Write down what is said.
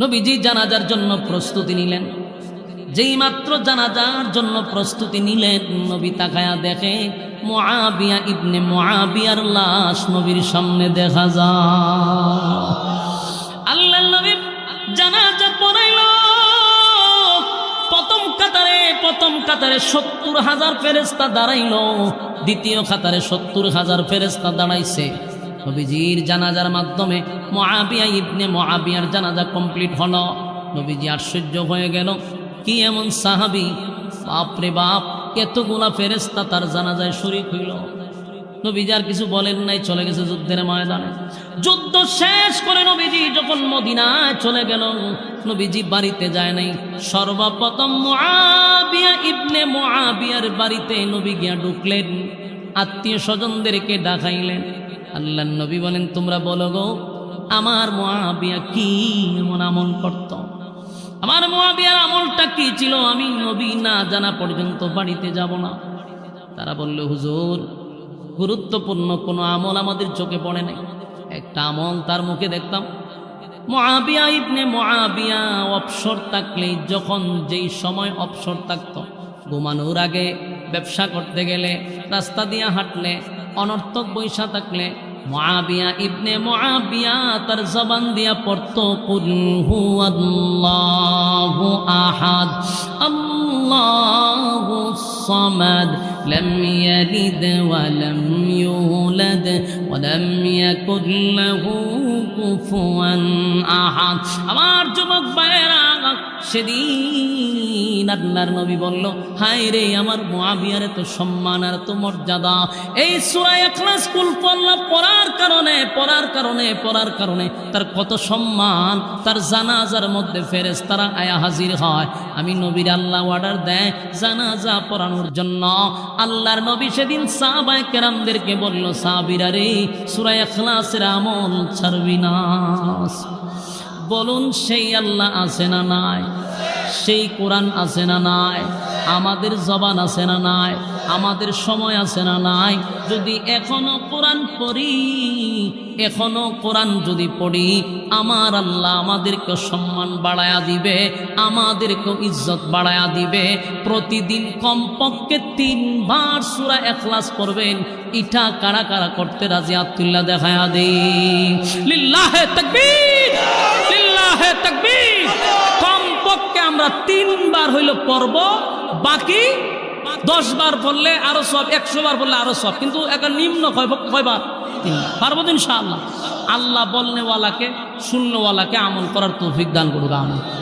নবীজি জানাজার জন্য প্রস্তুতি নিলেন। যেই মাত্র জানাজার জন্য প্রস্তুতি নিলেন, নবী তাকায়া দেখে মুআবিয়া ইবনে মুআবিয়ার লাশ নবীর সামনে দেখা যায়। আল্লাহ নবী জানাজা পড়াইল। প্রথম কাতারে প্রথম কাতারে সত্তর হাজার ফেরেস্তা দাঁড়াইল। দ্বিতীয় কাতারে সত্তর হাজার ফেরেস্তা দাঁড়াইছে। নবীজির জানাজার মাধ্যমে মহাবিয়া ইবনে মহাবিয়ার জানাজা কমপ্লিট হলো। নবীজি আশ্চর্য হয়ে গেল, কি এমন সাহাবি? বাপরে বাপ, এতগুলা ফেরেস্তা তার জানাজায় শরিক হইল। নবীজি আর কিছু বলেন নাই, চলে গেছে যুদ্ধের ময়দানে। যুদ্ধ শেষ করে নবীজি যখন মদিনায় চলে গেল, নবীজি বাড়িতে যায় নাই। সর্বপ্রথম মুআবিয়া ইবনে মুআবিয়ার বাড়িতে নবী গিয়া ঢুকলেন। আত্মীয় স্বজনদেরকে ডাকাইলেন। আল্লাহ নবী বলেন, তোমরা বলো গো, আমার মহাবিয়া কি এমন আমল করত? আমার মহাবিয়ার আমলটা কি ছিল? আমি নবী না জানা পর্যন্ত বাড়িতে যাব না। তারা বলল, হুজুর, গুরুত্বপূর্ণ কোনো আমল আমাদের চোখে পড়ে নাই। একটা আমল তার মুখে দেখতাম। মহাবিয়া ইবনে মহাবিয়া অবসর থাকলেই যখন যেই সময় অবসর থাকত, ঘুমানোর আগে ব্যবসা করতে গেলে, রাস্তা দিয়ে হাঁটলে অনর্থক বৈশা থাকলে মহাবিয়া ইবনে মহাবিয়া তার জবান দিয়া পড়ত কুলহু আল্লাহু আহাদ আল্লাহু সামাদ لم يلد ولم يولد ولم يكن له كفوا أحد আমার যুবক ভাইয়েরা সেদিন আল্লাহর নবী বলল, হায় রে আমার মুআবিয়ার তো সম্মান আর তো মর্যাদা। এই সূরা ইখলাস কুল পড়লা পড়ার কারণে পড়ার কারণে পড়ার কারণে তার কত সম্মান, তার জানাজার মধ্যে ফেরেশতারা আয়া হাজির হয়। আমি নবীর আল্লাহ অর্ডার দেয় জানাজা পড়ানোর জন্য। আল্লাহর নবী সেদিন সাহাবায়ে কেরামদেরকে বলল, সাহাবীরা রে, সূরা ইখলাসের আমল ছাড়বি না। বলুন সেই আল্লাহ আছে না নাই? সেই কোরআন আছে না নাই? আমাদের জবান আছে না নাই? আমাদের সময় আছে না নাই? যদি এখনও কোরআন পড়ি, এখনও কোরআন যদি পড়ি, আমার আল্লাহ আমাদেরকে সম্মান বাড়ায়া দিবে আমাদেরকে ইজ্জত বাড়ায়া দিবে। প্রতিদিন কমপক্ষে তিনবার সুরা এখলাস করবেন ইটা কারা কারা করতে রাজি আত্মুল্লাহ দেখায়া দিই। লিল্লাহে তাকবীর! লিল্লাহে আমরা তিনবার হইল পর্ব, বাকি দশ বার পড়লে আরও সব, একশো বার পড়লে আরও সব। কিন্তু একটা নিম্ন কয়- কয়বার তিনবার পারব ইনশাআল্লাহ। আল্লাহ বলনেওয়ালাকে শূন্যওয়ালাকে আমল করার তৌফিক দান করুক আমি